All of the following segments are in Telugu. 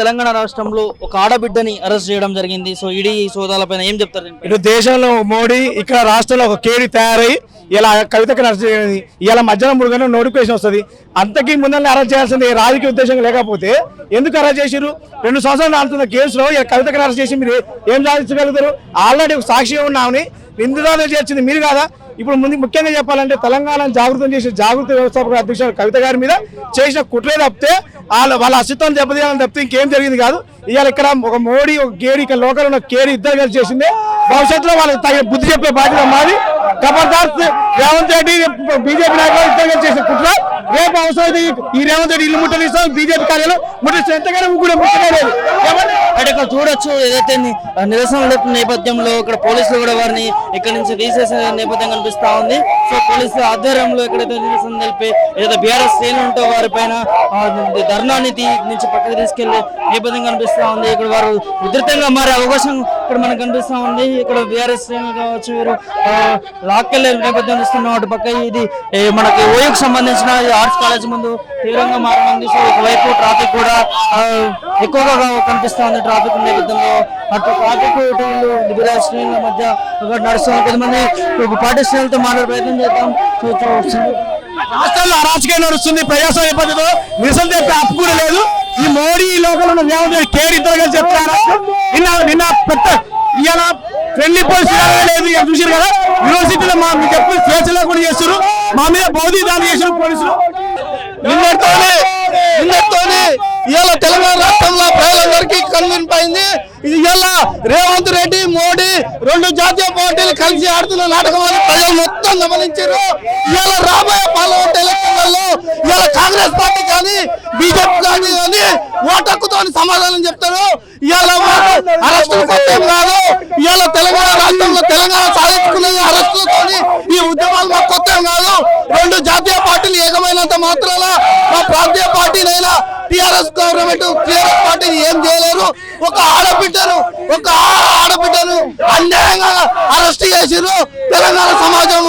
తెలంగాణ రాష్ట్రంలో ఒక ఆడబిడ్డని అరెస్ట్ చేయడం జరిగింది. సో ఈడీ సోదాలపైన ఏం చెప్తారు ఇటు దేశంలో మోడీ ఇక్కడ రాష్ట్రంలో ఒక కేడి తయారై ఇలా కవితకు అరెస్ట్ చేయడం ఇలా మధ్యాహ్నం మురుగానే నోటిఫికేషన్ వస్తుంది. అంతకీ ముందరనే అరెస్ట్ చేయాల్సింది రాజకీయ ఉద్దేశం లేకపోతే ఎందుకు అరెస్ట్ చేసిరు రెండు సంవత్సరాలు ఆడుతున్న కేసులో ఇలా కవితకు అరెస్ట్ చేసి మీరు ఏం సాధించగలుగుతారు? ఆల్రెడీ ఒక సాక్షిగా ఉన్నామని నిందితురాలు చేర్చింది మీరు కాదా? ఇప్పుడు ముందు ముఖ్యంగా చెప్పాలంటే తెలంగాణ జాగృతం చేసిన జాగృత వ్యవస్థాపక అధ్యక్షుడు కవిత గారి మీద చేసిన కుట్రే తప్పితే వాళ్ళ వాళ్ళ అస్తిత్వం దెబ్బతీయాలని తప్పితే ఇంకేం జరిగింది కాదు. ఇవాళ ఇక్కడ ఒక మోడీ ఒక గేడి ఇక్కడ లోకల్ ఉన్న కేరి ఇద్దరు కలిసి చేసింది. భవిష్యత్తులో వాళ్ళకి తగిన బుద్ధి చెప్పే బాధ్యత మాది. జబర్దస్త్ రేవంత్ రెడ్డి బీజేపీ నాయకులు ఇద్దరు కలిసి చేసిన కుట్ర. రేపు అవసరం ఈ- రేవంత్ రెడ్డి ఇల్లు ముట్టనిస్తాం బీజేపీ కార్యాలయం ముట్టలు ఎంతగానో కూడా ముట్టలేదు అంటే ఇక్కడ చూడొచ్చు ఏదైతే నిరసన నేపథ్యంలో ఇక్కడ పోలీసులు కూడా వారిని ఇక్కడ నుంచి తీసేసిన నేపథ్యం కనిపిస్తా ఉంది. సో పోలీసుల ఆధ్వర్యంలో ఎక్కడైతే నిరసన తెలిపి ఏదైతే బీఆర్ఎస్ శ్రేణులు ఉంటో వారిపైన పైన ధర్నాని నుంచి పక్కకు తీసుకెళ్ళే నేపథ్యం కనిపిస్తా ఉంది. ఇక్కడ వారు ఉధృతంగా మారే అవకాశం ఇక్కడ మనకు కనిపిస్తా ఉంది. ఇక్కడ బీఆర్ఎస్ శ్రేణులు కావచ్చు వీరు లాక్కెళ్ళే నేపథ్యం ఇస్తున్న వాటి పక్క ఇది మనకి ఓయూకి సంబంధించిన ఆర్ట్స్ కాలేజ్ ముందు తీవ్రంగా మారనుంది సో ఒకవైపు ట్రాఫిక్ కూడా ఎక్కువగా కనిపిస్తా ఉంది ట్రాఫిక్ నేపథ్యంలో. అటు ట్రాఫిక్ ఇటు బీఆర్ఎస్ శ్రేణుల మధ్య ఒకటి నడుస్తుంది కొంతమంది పార్టీ శ్రేణులతో మాట్లాడే ప్రయత్నం చేద్దాం. చూ- రాష్ట్రంలో అరాచకం నడుస్తుంది ప్రజాస్వామ్య పద్ధతిలో. నిరసన చెప్పే హక్కు కూడా లేదు. ఈ కేర్ ఇద్దరు కలిసి చెప్తారా నిన్న నిన్న పెద్ద ఇవాళ ఫ్రెండ్లీ పోలీస్ లేదు. చూసారు కదా? యూనివర్సిటీలో మా మీకు ఎప్పుడు స్వేచ్ఛలో కూడా చేస్తారు మా మీద బౌద్ధి దాడి చేసిన పోలీసులు. నిన్నటితోనే నిన్నటితోనే ఇవాళ తెలంగాణ రాష్ట్రంలో ప్రజలందరికీ కన్విన్పైంది ఇది ఇవాళ రేవంత్ రెడ్డి మోడీ రెండు జాతీయ పార్టీలు కలిసి ఆడుతున్న నాటకం ప్రజలు మొత్తం గమనించారు ఇవాళ రాబోయే కాంగ్రెస్ పార్టీ కానీ బీజేపీ కానీ కానీ ఓటు సమాధానం చెప్తారు. ఇవాళ అరెస్టులు కొత్త కాదు. ఇవాళ తెలంగాణ రాష్ట్రంలో తెలంగాణ సాధించుకునేది అరెస్టులతో ఈ ఉద్యమాలు మాకు కొత్త కాదు. రెండు జాతీయ పార్టీలు ఏకమైనంత మాత్రాన మా ప్రాంతీయ పార్టీనైనా టిఆర్ఎస్ గవర్నమెంట్ టిఆర్ఎస్ పార్టీని ఏం చేయలేరు. ఒక ఆడబిడ్డను ఒక ఆడబిడ్డను అన్యాయంగా అరెస్ట్ చేసిరు తెలంగాణ సమాజం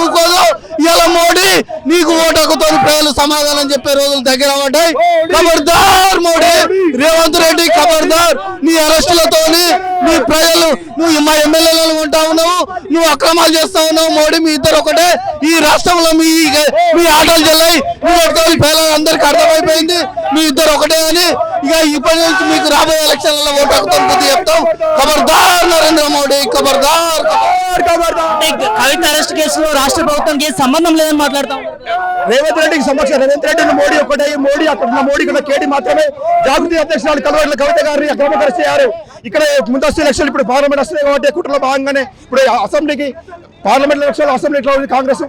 నీకు ఓటకుతో ప్రజలు సమాధానం చెప్పే రోజులు దగ్గర ఉంటాయి ఖబర్దార్ మోడీ రేవంత్ రెడ్డి ఖబర్దార్ నీ అరెస్టులతోని నీ ప్రజలు నువ్వు మా ఎమ్మెల్యేలను ఉంటా ఉన్నావు నువ్వు అక్రమాలు చేస్తా ఉన్నావు మోడీ మీ ఇద్దరు ఒకటే. ఈ రాష్ట్రంలో మీ మీ ఆటలు చెల్లాయి మీ ఒక్కరి పేర్లు అందరికి అర్థమైపోయింది. మీ ఇద్దరు ఒకటే అని ఇక ఇప్పటి నుంచి మీకు రాబోయే ఎలక్షన్లలో ఓటు హక్కుతో బుద్ధి చెప్తాం. ఖబర్దార్ నరేంద్ర మోడీ ఖబర్దార్ ఖబర్దార్ కవిత అరెస్ట్ కేసులో రాష్ట్ర ప్రభుత్వానికి సంబంధం లేదని మాట్లాడతాం. రేవంత్ రెడ్డికి సమస్య రేవంత్ రెడ్డి మోడీ ఒక్కటే మోడీ అక్కడ ఉన్న మోడీ ఉన్న కేటీ మాత్రమే జాగృతి అధ్యక్షురాలు కలవట్ల కవిత గారిని అక్రమ అరెస్ట్ ఇక్కడ ముందస్తు ఎలక్షన్లు ఇప్పుడు పార్లమెంట్ వస్తున్నాయి కాబట్టి కుట్రలో భాగంగానే ఇప్పుడు అసెంబ్లీకి పార్లమెంట్ ఎలక్షన్ అసెంబ్లీలో కాంగ్రెస్.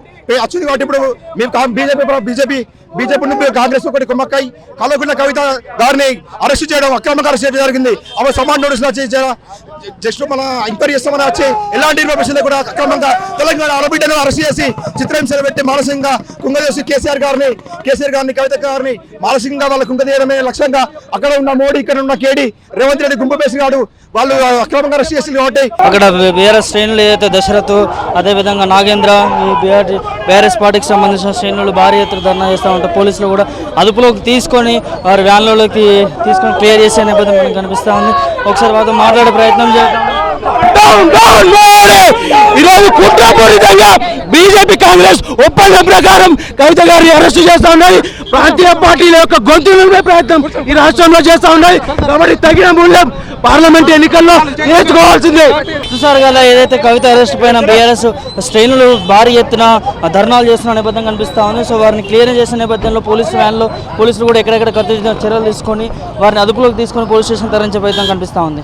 వచ్చింది కాబట్టి ఇప్పుడు మేము బీజేపీ బీజేపీ బీజేపీ నుండి కాంగ్రెస్ ఒకటి కుమ్మక్కై కలవకున్న కవిత గారిని అరెస్ట్ చేయడం అక్రమంగా అరెస్ట్ చేయడం జరిగింది. ఆమె సమాన్ నోటీసులు వచ్చి జస్ట్ మన ఎంక్వైరీ చేస్తామని వచ్చి ఎలాంటి ఇన్ఫర్మేషన్ కూడా అక్రమంగా తెలంగాణ ఆడబిడ్డను అరెస్ట్ చేసి చిత్రహింసలు పెట్టి మానసికంగా కుంగదీసి కేసీఆర్ గారిని కేసీఆర్ గారిని కవిత గారిని మానసికంగా వాళ్ళ కుంగదీయడమే లక్ష్యంగా అక్కడ ఉన్న మోడీ ఇక్కడ ఉన్న కేడి రేవంత్ రెడ్డి గుంపేసి గాడు. వాళ్ళు అక్రమంగా అరెస్ట్ చేసింది కాబట్టి అక్కడ బీఆర్ఎస్ శ్రేణులు ఏదైతే దశరథ్ అదేవిధంగా నాగేంద్ర ఈ బీఆర్ఎస్ పార్టీకి సంబంధించిన శ్రేణులు భారీ ఎత్తున ధర్నా చేస్తూ ఉంటారు పోలీసులు కూడా అదుపులోకి తీసుకొని వారి వ్యాన్లలోకి తీసుకొని క్లియర్ చేసే నేపథ్యం మనకు కనిపిస్తూ ఉంది. ఒకసారి వాళ్ళతో మాట్లాడే ప్రయత్నం ఈరోజు కుట్రపూరితంగా బీజేపీ కాంగ్రెస్ ఒప్పందం ప్రకారం కవిత గారిని అరెస్ట్ చేస్తా ఉన్నది. ప్రాంతీయ పార్టీల యొక్క గొంతు ప్రయత్నం ఈ రాష్ట్రంలో చేస్తా ఉన్నాయి కాబట్టి తగిన మూల్యం పార్లమెంట్ ఎన్నికల్లో నేర్చుకోవాల్సిందే. చూసారు కదా ఏదైతే కవిత అరెస్ట్ పైన బీఆర్ఎస్ శ్రేణులు భారీ ఎత్తున ధర్నాలు చేస్తున్న నేపథ్యం కనిపిస్తా ఉంది. సో వారిని క్లియర్ చేసిన నేపథ్యంలో పోలీసు వ్యాన్లో పోలీసులు కూడా ఎక్కడెక్కడ ఖర్చు చర్యలు తీసుకొని వారిని అదుపులోకి తీసుకొని పోలీస్ స్టేషన్ తరలించే ప్రయత్నం కనిపిస్తా ఉంది.